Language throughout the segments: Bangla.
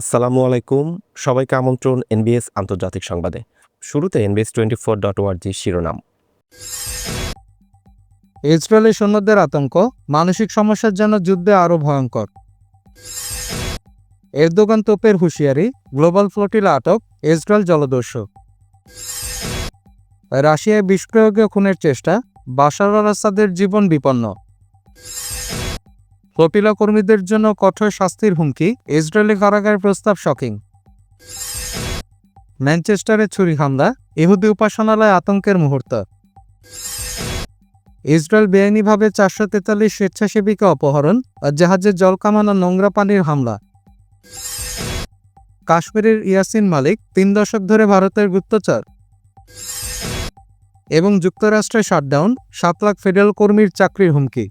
আসসালামু আলাইকুম। সবাইকে আমন্ত্রণ এনবিএস আন্তর্জাতিক সংবাদে। শুরুতে এনবিএস টোয়েন্টি ফোর ডট ওয়ার্জি শিরোনাম। ইসরায়েলি সৈন্যদের আতঙ্ক, মানসিক সমস্যার জন্য যুদ্ধে আরও ভয়ঙ্কর। এরদোগান তোপের হুঁশিয়ারি, গ্লোবাল ফ্লোটিলা আটক, ইসরায়েল জলদস্যু। রাশিয়ায় বিষ খুনের চেষ্টা আল আসাদের জীবন বিপন্ন। ফ্লোটিলা কর্মীদের জন্য কঠোর শাস্তির হুমকি, ইসরায়েলি কারাগারের প্রস্তাব শকিং। ম্যানচেস্টারে ছুরি হামলা, ইহুদি উপাসনালয় আতঙ্কের মুহূর্ত। ইসরায়েল বেআইনিভাবে চারশো তেতাল্লিশ স্বেচ্ছাসেবীকে অপহরণ আর জাহাজের জল কামানো নোংরা পানির হামলা। কাশ্মীরের ইয়াসিন মালিক তিন দশক ধরে ভারতের গুপ্তচর। এবং যুক্তরাষ্ট্রের শাটডাউন, সাত লাখ ফেডারেল কর্মীর চাকরির হুমকি।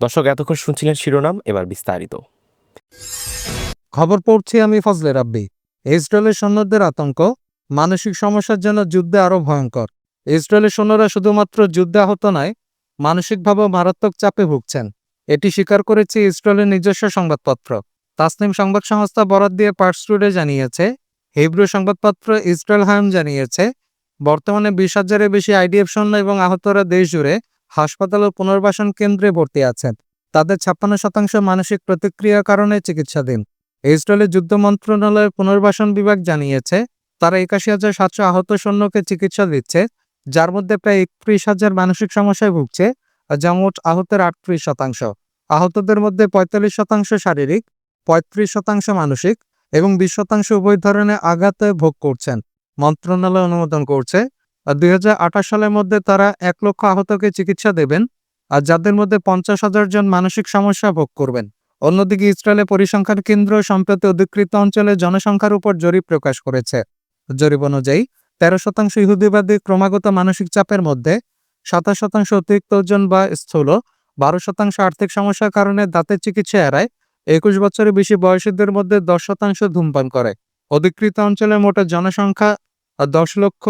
দর্শক, এতক্ষণ শুনছিলেন শিরোনাম, এবার বিস্তারিত। খবর পড়ছি আমি ফজলে রাব্বি। ইসরায়েলের সৈন্যদের আতঙ্ক, মানসিক সমস্যার জন্য যুদ্ধে আরও ভয়ঙ্কর। ইসরায়েলের সৈন্যরা শুধুমাত্র যুদ্ধে আহত নয় মানসিকভাবে মারাত্মক চাপে ভুগছেন। এটি স্বীকার করেছে ইসরায়েলের নিজস্ব সংবাদপত্র। তাসনিম সংবাদ সংস্থা বরাদ দিয়ে পার্স টুডে জানিয়েছে, হিব্রু সংবাদপত্র ইসরায়েল হায়াম জানিয়েছে, বর্তমানে বিশ হাজারের বেশি আইডিএফ সৈন্য এবং আহতরা দেশ জুড়ে হাসপাতাল ও পুনর্বাসন কেন্দ্রে ভর্তি আছেন। তাদের ছাপ্পান্ন শতাংশ মানসিক প্রতিক্রিয়ার কারণে চিকিৎসাধীন। ইসরায়েলের যুদ্ধ মন্ত্রণালয়ের পুনর্বাসন বিভাগ জানিয়েছে, তারা একাশি হাজার সাতশো আহত সৈন্যকে চিকিৎসা দিচ্ছে, যার মধ্যে প্রায় একত্রিশ হাজার মানসিক সমস্যায় ভুগছে, যা মোট আহতের আটত্রিশ শতাংশ। আহতদের মধ্যে পঁয়তাল্লিশ শতাংশ শারীরিক, পঁয়ত্রিশ শতাংশ মানসিক এবং বিশ শতাংশ উভয় ধরনের আঘাতে ভোগ করছেন। মন্ত্রণালয় অনুমোদন করছে দুই হাজার আঠাশ সালের মধ্যে তারা এক লক্ষ আহতকে চিকিৎসা দেবেন আর যাদের মধ্যে পঞ্চাশ হাজার জন মানসিক সমস্যা ভোগ করবেন। অন্যদিকে ইসরায়েলে পরিসংখ্যান কেন্দ্র সম্প্রতি অধিকৃত অঞ্চলে জনসংখ্যার উপর জরিপ প্রকাশ করেছে। জরিপ অনুযায়ী, তেরো শতাংশ ইহুদিবাদী ক্রমাগত মানসিক চাপের মধ্যে, সাতাশ শতাংশ অতিরিক্ত ওজন বা স্থূল, বারো শতাংশ আর্থিক সমস্যার কারণে দাঁতের চিকিৎসা এড়ায়, একুশ বছরের বেশি বয়সীদের মধ্যে দশ শতাংশ ধূমপান করে। অধিকৃত অঞ্চলে মোট জনসংখ্যা দশ লক্ষ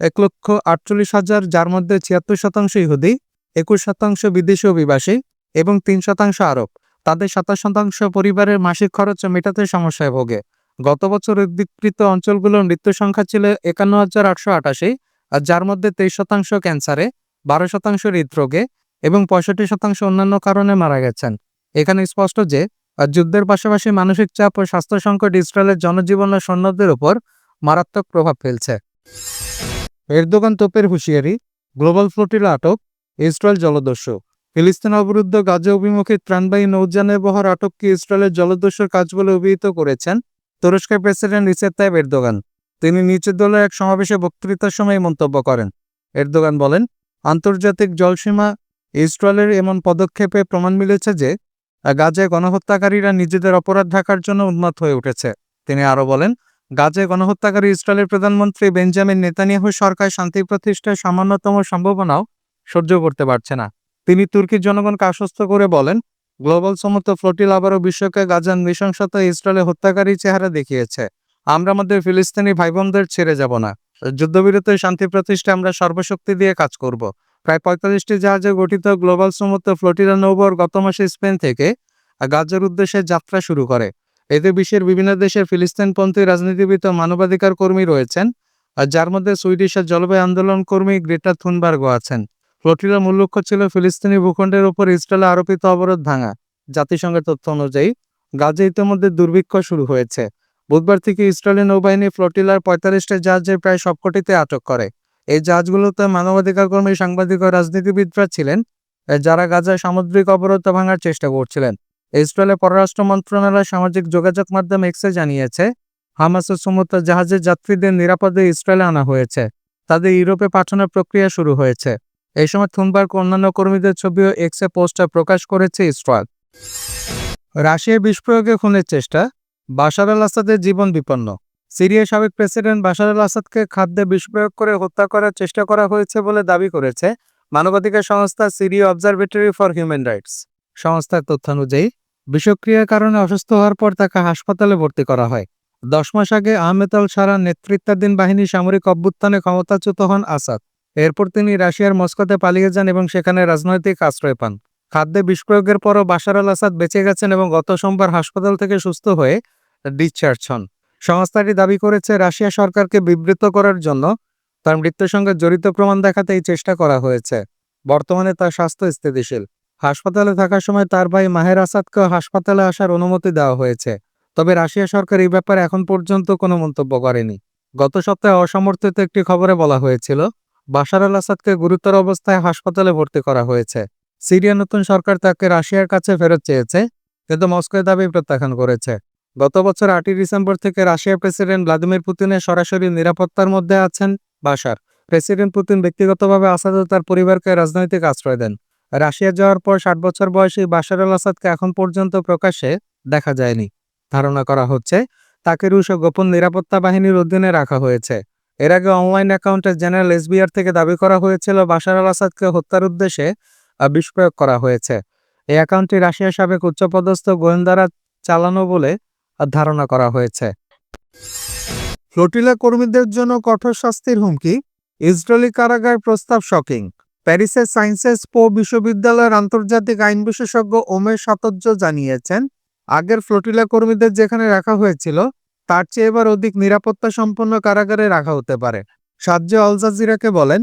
এক লক্ষ আটচল্লিশ হাজার, যার মধ্যে ছিয়াত্তর শতাংশ ইহুদি, একুশ শতাংশ বিদেশি অভিবাসী এবং তিন শতাংশ আরব। তাদের সাতাশ শতাংশ পরিবারের মাসিক খরচ মেটাতে সমস্যায় ভোগে। গত বছর অধিকৃত অঞ্চলগুলোর মৃত্যু সংখ্যা ছিল একান্ন হাজার আটশো আটাশি, আর যার মধ্যে তেইশ শতাংশ ক্যান্সারে, বারো শতাংশ হৃদরোগে এবং পঁয়ষট্টি শতাংশ অন্যান্য কারণে মারা গেছেন। এখানে স্পষ্ট যে যুদ্ধের পাশাপাশি মানসিক চাপ ও স্বাস্থ্য সংকট ইসরায়েলের জনজীবন ও সৈন্যদের উপর মারাত্মক প্রভাব ফেলছে। এরদোগান তোপের হুঁশিয়ারি, গ্লোবাল ফ্লোটিলা আটক, ইসরায়েল জলদস্যু। ফিলিস্তিন অবরুদ্ধ গাজা অভিমুখী ত্রাণবাহী নৌযানের বহর আটককে ইসরায়েলের জলদস্যুর কাজ বলে অভিহিত করেছেন তুরস্কের প্রেসিডেন্ট রিসেপ তাইব এরদোগান। তিনি নিচের দলের এক সমাবেশে বক্তৃতার সময় মন্তব্য করেন। এরদোগান বলেন, আন্তর্জাতিক জলসীমা ইসরায়েলের এমন পদক্ষেপে প্রমাণ মিলেছে যে, গাজায় গণহত্যাকারীরা নিজেদের অপরাধ ঢাকার জন্য উন্মাদ হয়ে উঠেছে। তিনি আরও বলেন গাজায় গণহত্যাকারী ইসরায়েলের প্রধানমন্ত্রী বেঞ্জামিন নেতানিয়াহু সরকার শান্তি প্রতিষ্ঠার সামান্যতম সম্ভাবনাও সহ্য করতে পারছে না। তিনি তুর্কির জনগণকে আশ্বস্ত করে বলেন, গ্লোবাল সমস্ত ফ্লোটিল আবারও বিশ্বকে গাজার নৃশংসতা ইসরায়েলের হত্যাকারী চেহারা দেখিয়েছে। আমরা আমাদের ফিলিস্তিনি ভাই বোনদের ছেড়ে যাব না। যুদ্ধবিরতি শান্তি প্রতিষ্ঠায় আমরা সর্বশক্তি দিয়ে কাজ করব। প্রায় পঁয়তাল্লিশটি জাহাজে গঠিত গ্লোবাল সমুদ্র ফ্লোটিলা নৌবহর গত মাসে স্পেন থেকে গাজার উদ্দেশ্যে যাত্রা শুরু করে। এতে বিশ্বের বিভিন্ন দেশের ফিলিস্তিনপন্থী রাজনীতিবিদ ও মানবাধিকার কর্মী রয়েছেন, আর যার মধ্যে সুইডিশের জলবায়ু আন্দোলন কর্মী গ্রেটা থুনবার্গও আছেন। ফ্লোটিলার মূল লক্ষ্য ছিল ফিলিস্তিনি ভূখণ্ডের উপর ইসরায়েলে আরোপিত অবরোধ ভাঙা। জাতিসংঘের তথ্য অনুযায়ী, গাজে ইতিমধ্যে দুর্ভিক্ষ শুরু হয়েছে। বুধবার থেকে ইসরায়েলি নৌবাহিনী ফ্লোটিলার পঁয়তাল্লিশটা জাহাজের প্রায় সবকটিতে আটক করে। এই জাহাজগুলোতে মানবাধিকার কর্মী, সাংবাদিক ও রাজনীতিবিদরা ছিলেন, যারা গাজায় সামুদ্রিক অবরোধ ভাঙার চেষ্টা করছিলেন। ইসরায়েলের পররাষ্ট্র মন্ত্রণালয় সামাজিক যোগাযোগ মাধ্যম এক্সে জানিয়েছে হামাস ও সমুদ্র জাহাজের যাত্রীদের নিরাপদে ইসরায়েলে আনা হয়েছে। তাদের ইউরোপে পাঠানোর প্রক্রিয়া শুরু হয়েছে। এই সময় থুনবার্গ অন্যান্য কর্মীদের ছবিও এক্সে পোস্টার প্রকাশ করেছে ইসরায়েল। রাশিয়ায় বিষ প্রয়োগে খুনের চেষ্টা, বাশার আল আসাদের জীবন বিপন্ন। সিরিয়ার সাবেক প্রেসিডেন্ট বাশার আল আসাদকে খাদ্যে প্রয়োগ করে হত্যা করার চেষ্টা করা হয়েছে বলে দাবি করেছে মানবাধিকার সংস্থা Syria observatory for human rights. সংস্থার তথ্যানুযায়ী বিষক্রিয়ার কারণে অসুস্থ হওয়ার পর তাকে হাসপাতালে ভর্তি করা হয়। দশ মাস আগে আহমেদ আল সারা নেতৃত্বাধীন বাহিনী সামরিক অভ্যুত্থানে ক্ষমতাচ্যুত হন আসাদ। এরপর তিনি রাশিয়ার মস্কোতে পালিয়ে যান এবং সেখানে রাজনৈতিক আশ্রয় পান। খাদ্যে প্রয়োগের পরও বাশার আল আসাদ বেঁচে গেছেন এবং গত সোমবার হাসপাতাল থেকে সুস্থ হয়ে ডিসচার্জ হন। সংস্থাটি দাবি করেছে, রাশিয়া সরকারকে বিবৃত করার জন্য তার মৃত্যুর সঙ্গে জড়িত প্রমাণ দেখাতে এই চেষ্টা করা হয়েছে। বর্তমানে তার স্বাস্থ্য স্থিতিশীল হাসপাতালে থাকার সময় তার ভাই মাহের আসাদকে হাসপাতালে আসার অনুমতি দেওয়া হয়েছে। তবে রাশিয়া সরকার এই ব্যাপারে এখন পর্যন্ত কোনো মন্তব্য করেনি। গত সপ্তাহে অসমর্থিত একটি খবরে বলা হয়েছিল, বাশার আল আসাদকে গুরুতর অবস্থায় হাসপাতালে ভর্তি করা হয়েছে। সিরিয়া নতুন সরকার তাকে রাশিয়ার কাছে ফেরত চেয়েছে, কিন্তু মস্কো এ দাবি প্রত্যাখ্যান করেছে। গত বছর আটই ডিসেম্বর থেকে রাশিয়ার প্রেসিডেন্ট ভ্লাদিমির পুতিনের সরাসরি নিরাপত্তার মধ্যে আছেন বাশার। প্রেসিডেন্ট পুতিন ব্যক্তিগতভাবে আসাদ তার পরিবারকে রাজনৈতিক আশ্রয় দেন। রাশিয়া যাওয়ার পর ষাট বছর বয়সী বাশার আল আসাদকে এখন পর্যন্ত প্রকাশ্যে দেখা যায়নি। ধারণা করা হচ্ছে, তাকে রুশ ও গোপন নিরাপত্তা বাহিনীর অধীনে রাখা হয়েছে। এর আগে অনলাইন অ্যাকাউন্টে জেনারেল এসবিআর থেকে দাবি করা হয়েছিল, বাশার আল আসাদকে হত্যার উদ্দেশ্যে প্রয়োগ করা হয়েছে। এই অ্যাকাউন্টটি রাশিয়ার সাবেক উচ্চপদস্থ গোয়েন্দারা চালানো বলে ধারণা করা হয়েছে। ফ্লোটিলা কর্মীদের জন্য কঠোর শাস্তির হুমকি, ইসরায়েলি কারাগার প্রস্তাব শকিং প্যারিসের সায়েন্সেস পো বিশ্ববিদ্যালয়ের আন্তর্জাতিক আইন বিশেষজ্ঞ ওমের সাতজ্য জানিয়েছেন, আগের ফ্লোটিলা কর্মীদের যেখানে রাখা হয়েছিল, তার চেয়ে এবার অধিক নিরাপত্তা সম্পন্ন কারাগারে রাখা হতে পারে। সাজ্য আল জাজিরাকে বলেন,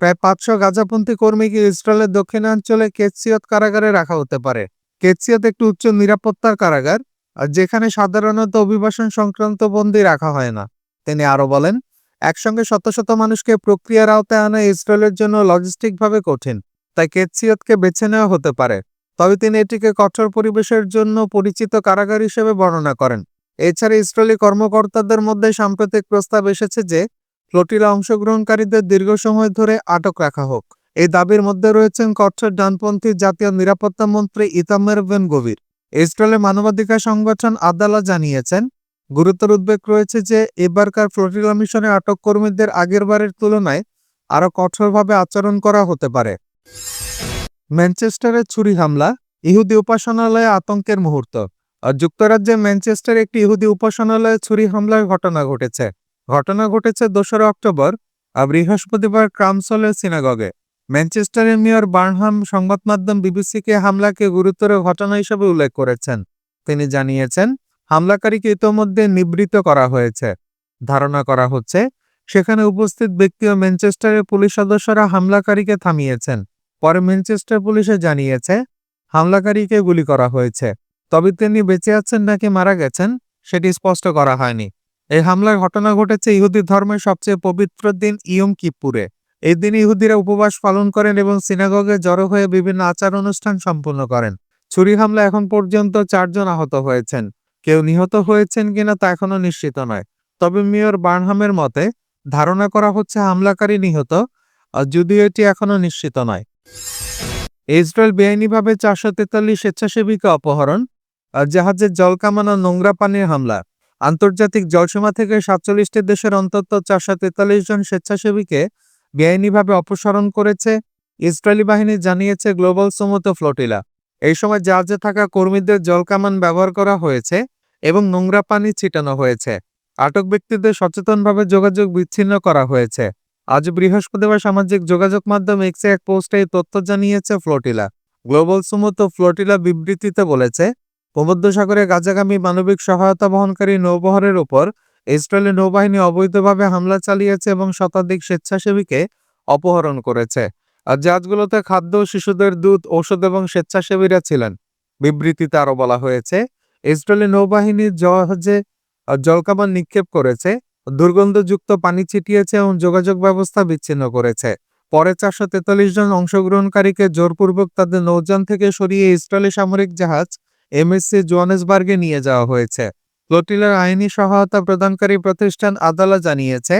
প্রায় পাঁচশো গাজাপন্থী কর্মীকে ইসরায়েলের দক্ষিণাঞ্চলে কেতসিয়ত কারাগারে রাখা হতে পারে। কেতসিয়ত একটি উচ্চ নিরাপত্তার কারাগার যেখানে সাধারণত অভিবাসন সংক্রান্ত বন্দী রাখা হয় না। তিনি আরও বলেন একসঙ্গে শত শত মানুষকে প্রক্রিয়ার আওতায় আনা ইসরায়েলের জন্য লজিস্টিকভাবে কঠিন, তাই কেতসিয়তকে বেছে নেওয়া হতে পারে। তবে তিনি এটিকে কঠোর পরিবেশের জন্য পরিচিত কারাগার হিসেবে বর্ণনা করেন। এছাড়া ইসরায়েলি কর্মকর্তাদের মধ্যে সাম্প্রতিক প্রস্তাব এসেছে যে, ফ্লোটিলা অংশগ্রহণকারীদের দীর্ঘ সময় ধরে আটক রাখা হোক। এই দাবির মধ্যে রয়েছেন কঠোর ডানপন্থী জাতীয় নিরাপত্তা মন্ত্রী ইতামের বেন গভীর ইসরায়েলের মানবাধিকার সংগঠন আদালা জানিয়েছেন গুরুতর উদ্বেগ রয়েছে যে, এবারকার ফ্লোটিলা মিশনে আটক কর্মীদের আগেরবারের তুলনায় আরও কঠোরভাবে আচরণ করা হতে পারে। ম্যানচেস্টারে ছুরি হামলা, ইহুদি উপাসনালয়ে আতঙ্কের মুহূর্ত। আর যুক্তরাজ্যের ম্যানচেস্টারে একটি ইহুদি উপাসনালয়ে ছুরি হামলার ঘটনা ঘটেছে। ঘটনা ঘটেছে দোসরা অক্টোবর বৃহস্পতিবার ক্রামসলের সিনাগগে। ম্যানচেস্টারের মেয়র বার্নহাম সংবাদ মাধ্যম বিবিসিকে হামলাকে গুরুতর ঘটনা হিসেবে উল্লেখ করেছেন। তিনি জানিয়েছেন হামলাকারীকে ইতোমধ্যে নিবৃত করা হয়েছে। ধারণা করা হচ্ছে, সেখানে উপস্থিত ব্যক্তি ও ম্যানচেস্টারের পুলিশ সদস্যরা হামলাকারীকে থামিয়েছেন। পরে ম্যানচেস্টার পুলিশে জানিয়েছে, হামলাকারীকে গুলি করা হয়েছে। তবে তিনি বেঁচে আছেন নাকি মারা গেছেন, সেটি স্পষ্ট করা হয়নি। এই হামলার ঘটনা ঘটেছে ইহুদি ধর্মের সবচেয়ে পবিত্র দিন ইয়ম কিপ্পুরে। এই দিন ইহুদিরা উপবাস পালন করেন এবং সিনাগগে জড়ো হয়ে বিভিন্ন আচার অনুষ্ঠান সম্পন্ন করেন। ছুরি হামলা এখন পর্যন্ত চারজন আহত হয়েছেন। কেউ নিহত হয়েছেন কিনা তা এখনও নিশ্চিত নয়। তবে মেয়র বার্নহামের মতে, ধারণা করা হচ্ছে হামলাকারী নিহত যদিও এটি এখনও নিশ্চিত নয়। ইসরায়েল বেআইনিভাবে চারশো তেতাল্লিশ স্বেচ্ছাসেবীকে অপহরণ জাহাজের জলকামান ও নোংরা পানির হামলা। আন্তর্জাতিক জলসীমা থেকে সাতচল্লিশটি দেশের অন্তত চারশো তেতাল্লিশ জন স্বেচ্ছাসেবীকে বেআইনিভাবে অপসারণ করেছে। ইসরায়েলি বাহিনী জানিয়েছে গ্লোবাল সমুদ্র ফ্লোটিলা। এই সময় জাহাজে থাকা কর্মীদের জলকামান ব্যবহার করা হয়েছে এবং নোংরা পানি ছিটানো হয়েছে। আটক ব্যক্তিদের সচেতনভাবে যোগাযোগ বিচ্ছিন্ন করা হয়েছে। আজ বৃহস্পতিবার সামাজিক যোগাযোগ মাধ্যম এক্সে এক পোস্টে এই তথ্য জানিয়েছে ফ্লোটিলা। গ্লোবাল সুমো ফ্লোটিলা বিবৃতিতে বলেছে, ভূমধ্যসাগরে গাজাগামী মানবিক সহায়তা বহনকারী নৌবহরের উপর ইসরায়েলি নৌবাহিনী অবৈধভাবে হামলা চালিয়েছে এবং শতাধিক স্বেচ্ছাসেবীকে অপহরণ করেছে। আর জাহাজগুলোতে খাদ্য, শিশুদের দুধ, ঔষধ এবং স্বেচ্ছাসেবীরা ছিলেন। বিবৃতিতে আরও বলা হয়েছে, ইসরায়েলি নৌবাহিনী জাহাজে জলকামান নিক্ষেপ করেছে, দুর্গন্ধযুক্ত পানি ছিটিয়েছে এবং যোগাযোগ ব্যবস্থা বিচ্ছিন্ন করেছে। পরে চারশো তেতাল্লিশ জন অংশগ্রহণকারীকে জোরপূর্বক তাদের নৌযান থেকে সরিয়ে ইসরায়েলি সামরিক জাহাজ এমএসসি জোহানেসবার্গে নিয়ে যাওয়া হয়েছে। ফ্লোটিলার আইনি সহায়তা প্রদানকারী প্রতিষ্ঠান আদালা জানিয়েছে,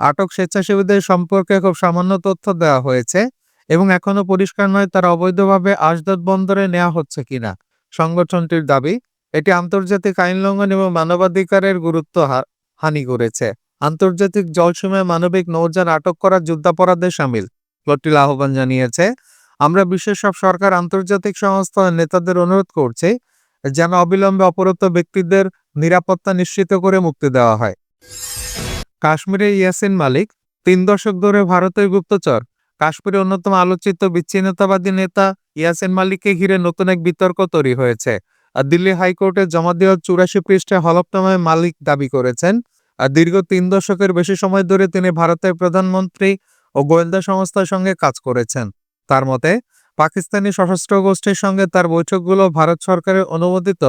আটক স্বেচ্ছাসেবীদের সম্পর্কে খুব সামান্য তথ্য দেওয়া হয়েছে এবং এখনও পরিষ্কার নয় তারা অবৈধভাবে আশদত বন্দরে নেওয়া হচ্ছে কিনা। সংগঠনটির দাবি, এটি আন্তর্জাতিক আইন লঙ্ঘন এবং মানবাধিকারের গুরুত্ব হানি করেছে। আন্তর্জাতিক জলসীমায় মানবিক নৌযান আটক করা যুদ্ধাপরাধে সামিল। ফ্লোটিলা আহ্বান জানিয়েছে, আমরা বিশ্বের সব সরকার, আন্তর্জাতিক সংস্থা নেতাদের অনুরোধ করছি যেন অবিলম্বে অপরত ব্যক্তিদের নিরাপত্তা নিশ্চিত করে মুক্তি দেওয়া হয়। কাশ্মীরে ইয়াসিন মালিক, তিন দশক ধরে ভারতের গুপ্তচর। কাশ্মীরের অন্যতম আলোচিত বিচ্ছিন্নতাবাদী নেতা ইয়াসিন মালিককে ঘিরে নতুন এক বিতর্ক তৈরি হয়েছে। আর দিল্লি হাইকোর্টে জমা দেওয়া চুরাশি পৃষ্ঠা হলফনামায় মালিক দাবি করেছেন। আর দীর্ঘ তিন দশকের বেশি সময় ধরে তিনি ভারতের প্রধানমন্ত্রী ও গোয়েন্দা সংস্থার সঙ্গে কাজ করেছেন। তার মতে, পাকিস্তানি সশস্ত্র গোষ্ঠীর সঙ্গে তার বৈঠকগুলো ভারত সরকারের অনুমোদিত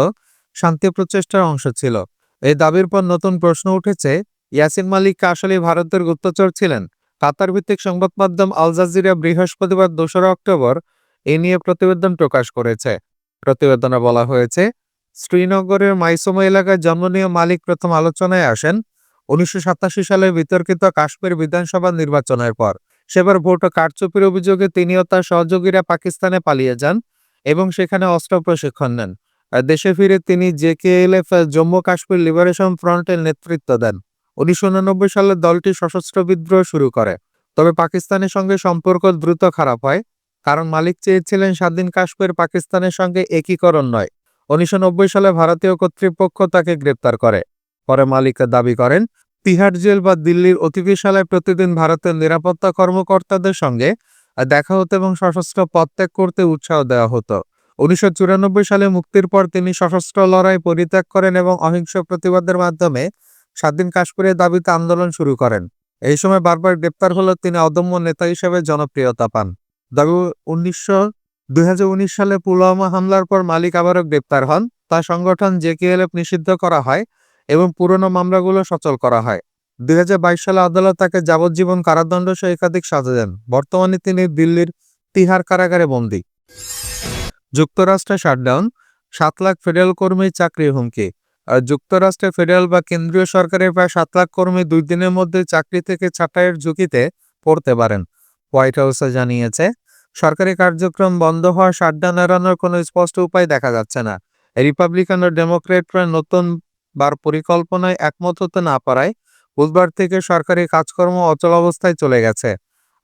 শান্তি প্রচেষ্টার অংশ ছিল। এই দাবির পর নতুন প্রশ্ন উঠেছে, ইয়াসিন মালিক আসলে ভারতের গুপ্তচর ছিলেন? কাতার ভিত্তিক সংবাদ মাধ্যম আল জাজিরা বৃহস্পতিবার দোসরা অক্টোবর এ নিয়ে প্রতিবেদন প্রকাশ করেছে। প্রতিবেদনে বলা হয়েছে, শ্রীনগরের মাইসোমা এলাকায় জন্ম নিয়ে মালিক প্রথম আলোচনায় আসেন। উনিশশো সাতাশি সালে বিতর্কিত কাশ্মীর বিধানসভা নির্বাচনের পর। সেবার ভোট কারচুপির অভিযোগে তিনি ও তার সহযোগীরা পাকিস্তানে পালিয়ে যান এবং সেখানে অস্ত্র প্রশিক্ষণ নেন। দেশে ফিরে তিনি জেকেএলএফ জম্মু কাশ্মীর লিবারেশন ফ্রন্টের নেতৃত্ব দেন। উনিশশো উননব্বই সালে দলটি সশস্ত্র বিদ্রোহ শুরু করে। তবে পাকিস্তানের সঙ্গে সম্পর্ক দ্রুত খারাপ হয়, কারণ মালিক চেয়েছিলেন স্বাধীন কাশ্মীর পাকিস্তানের সঙ্গে একীকরণ নয়। উনিশশো সালে ভারতীয় কর্তৃপক্ষ তাকে গ্রেপ্তার করে। পরে মালিক দাবি করেন, তিহার জেল বা দিল্লির অতিথিশালায় প্রতিদিন ভারতের নিরাপত্তা কর্মকর্তাদের সঙ্গে দেখা হতো এবং সশস্ত্র পদত্যাগ করতে উৎসাহ দেওয়া হতো। উনিশশো চুরানব্বই সালে মুক্তির পর তিনি সশস্ত্র লড়াই পরিত্যাগ করেন এবং অহিংস প্রতিবাদের মাধ্যমে স্বাধীন কাশ্মীরের দাবিতে আন্দোলন শুরু করেন। এই সময় বারবার গ্রেপ্তার হলেও তিনি অদম্য নেতা হিসেবে জনপ্রিয়তা পান। দাবি, উনিশশো, দুই সালে পুলওয়ামা হামলার পর মালিক আবারও গ্রেপ্তার হন। তার সংগঠন জেকেএলএফ নিষিদ্ধ করা হয় এবং পুরনো মামলাগুলো সচল করা হয়। দুই হাজার বাইশ সালে আদালত তাকে যাবজ্জীবন কারাদণ্ড সহ একাধিক সাজা দেন। বর্তমানে তিনি দিল্লির তিহার কারাগারে বন্দী। যুক্তরাষ্ট্রে শাটডাউন, সাত লাখ ফেডারেল কর্মীর চাকরির হুমকি। যুক্তরাষ্ট্রে ফেডারেল বা কেন্দ্রীয় সরকারের প্রায় সাত লাখ কর্মী দুই দিনের মধ্যে চাকরি থেকে ছাঁটাইয়ের ঝুঁকিতে পড়তে পারেন, হোয়াইট হাউসে জানিয়েছে। সরকারি কার্যক্রম বন্ধ হওয়া, শাটডাউন এড়ানোর কোনো স্পষ্ট উপায় দেখা যাচ্ছে না। রিপাবলিকান ও ডেমোক্রেটরা নতুন বার পরিকল্পনায় একমত হতে না পারায় বুধবার থেকে সরকারি কাজকর্ম অচল অবস্থায় চলে গেছে।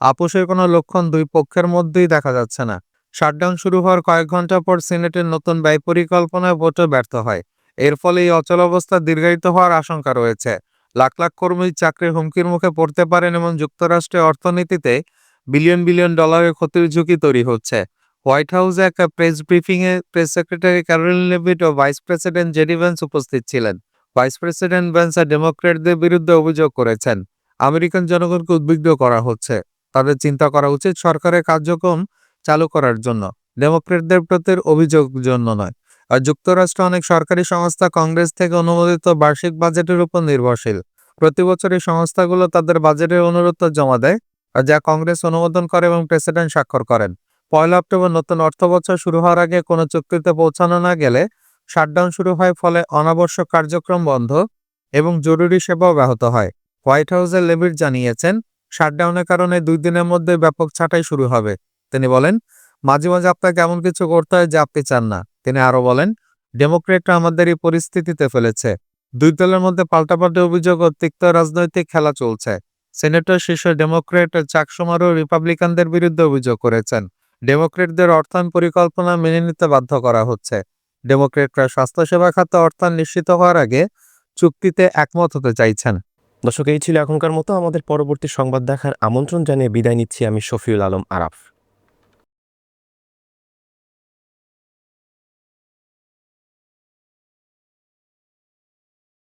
আপোষের কোনো লক্ষণ দুই পক্ষের মধ্যেই দেখা যাচ্ছে না। শাটডাউন শুরু হওয়ার কয়েক ঘণ্টা পর সিনেটের নতুন ব্যয় পরিকল্পনায় ভোটে ব্যর্থ হয়। এর ফলে এই অচল অবস্থা দীর্ঘায়িত হওয়ার আশঙ্কা রয়েছে। লাখ লাখ কর্মী চাকরির হুমকির মুখে পড়তে পারেন এবং যুক্তরাষ্ট্রের অর্থনীতিতে বিলিয়ন বিলিয়ন ডলারের ক্ষতির ঝুঁকি তৈরি হচ্ছে। হোয়াইট হাউসে একটা প্রেস ব্রিফিংয়ে প্রেস সেক্রেটারি ক্যারোলিন লেভিট ও ভাইস প্রেসিডেন্ট জেডি ভ্যান্স উপস্থিত ছিলেন। ভাইস প্রেসিডেন্ট ভ্যান্স ডেমোক্রেটদের বিরুদ্ধে অভিযোগ করেছেন। আমেরিকান জনগণকে উদ্বিগ্ন করা হচ্ছে। তাদের চিন্তা করা উচিত সরকারের কার্যক্রম চালু করার জন্য। ডেমোক্রেটদের প্রতি অভিযোগ জন্য নয়। যুক্তরাষ্ট্র অনেক সরকারি সংস্থা কংগ্রেস থেকে অনুমোদিত বার্ষিক বাজেটের উপর নির্ভরশীল। প্রতি বছর এই সংস্থাগুলো তাদের বাজেটের অনুরোধ জমা দেয় যা কংগ্রেস অনুমোদন করে এবং প্রেসিডেন্ট স্বাক্ষর করেন। পয়লা অক্টোবর নতুন অর্থবছর শুরু হওয়ার আগে কোনো চুক্তিতে পৌঁছানো না গেলে শাটডাউন শুরু হয় ফলে অনাবশ্যক কার্যক্রম বন্ধ এবং জরুরি সেবাও ব্যাহত হয়। হোয়াইট হাউসের লেবিট জানিয়েছেন, শাটডাউনের কারণে দুই দিনের মধ্যে ব্যাপক ছাঁটাই শুরু হবে। তিনি বলেন, মাঝে মাঝে আপনাকে এমন কিছু করতে হয় যা আপনি চান না। তিনি আরও বলেন, ডেমোক্রেটরা আমাদের এই পরিস্থিতিতে ফেলেছে। দুই দলের মধ্যে পাল্টাপাল্টি অভিযোগ ও তিক্ত রাজনৈতিক খেলা চলছে। সেনেটর শীর্ষ ডেমোক্রেট সমারোহ রিপাবলিকানদের বিরুদ্ধে অভিযোগ করেছেন। ডেমোক্রেটদের অর্থায়ন পরিকল্পনা মেনে নিতে বাধ্য করা হচ্ছে। ডেমোক্রেটরা স্বাস্থ্যসেবা খাতে অর্থায়ন নিশ্চিত হওয়ার আগে চুক্তিতে একমত হতে চাইছেন। দর্শক, এই ছিল এখনকার মতো। আমাদের পরবর্তী সংবাদ দেখার আমন্ত্রণ জানিয়ে বিদায় নিচ্ছি আমি শফিউল আলম আরাফ।